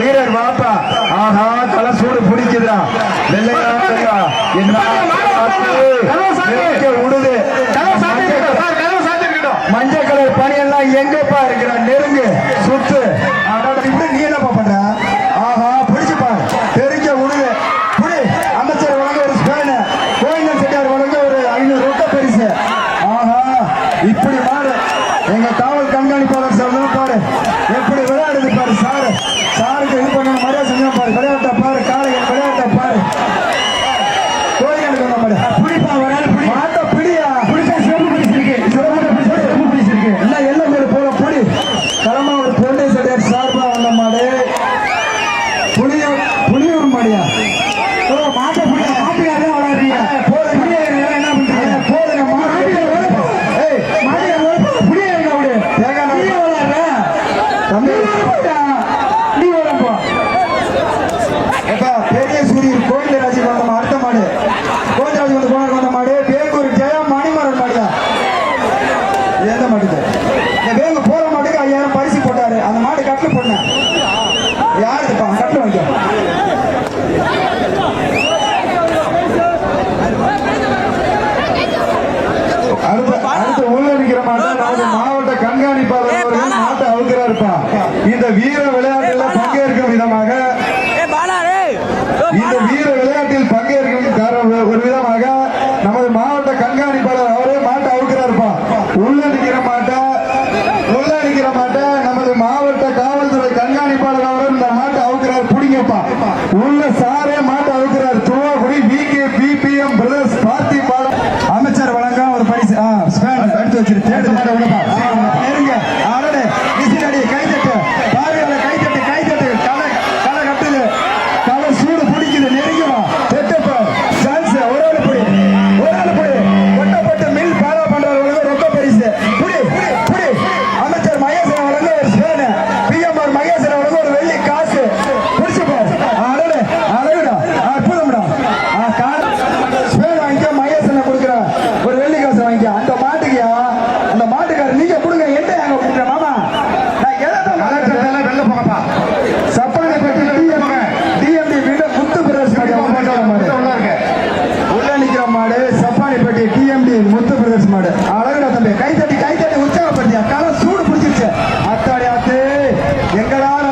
வீரர் வாப்பா. ஆஹா கலசூடு பிடிக்குதுடா. வெள்ளையா என்ன உடுது. மஞ்சள் கலர் பணியெல்லாம் எங்கப்பா இருக்கிற? நெருங்கு சுத்து. இப்படி நீ என்னப்பா ஆஹா பிடிச்சுப்பா தெரிஞ்ச உடுது. புடி அமைச்சர் வழங்க ஒரு ஸ்பேனு. கோயிந்தன் செட்டியார் வழங்க ஒரு ஐநூறு ரொக்க பரிசு. ஆஹா இப்படி விளையாட்டில் பங்கேற்கும் விதமாக இந்த வீர விளையாட்டில் பங்கேற்கும் ஒரு விதமாக நமது மாவட்ட கண்காணிப்பாளர் அவரே மாட்டை அவுக்கிறாருப்பா. உள்ள நிக்கிற மாட்டா உள்ள அடிக்கிற மாட்டா நமது மாவட்ட காவல்துறை கண்காணிப்பாளர் அவரும் இந்த மாட்டை அவுக்கிறார். பிடிங்கப்பா. உள்ள சாரே மாட்டை பிரதர்ஸ் மாடு. அழகுடா தம்பி. கைத்தட்டி கைத்தட்டி உற்சாகப்படுத்தியா? கலை சூடு பிடிச்சிருச்சு. அத்தாடி ஆத்து. எங்களால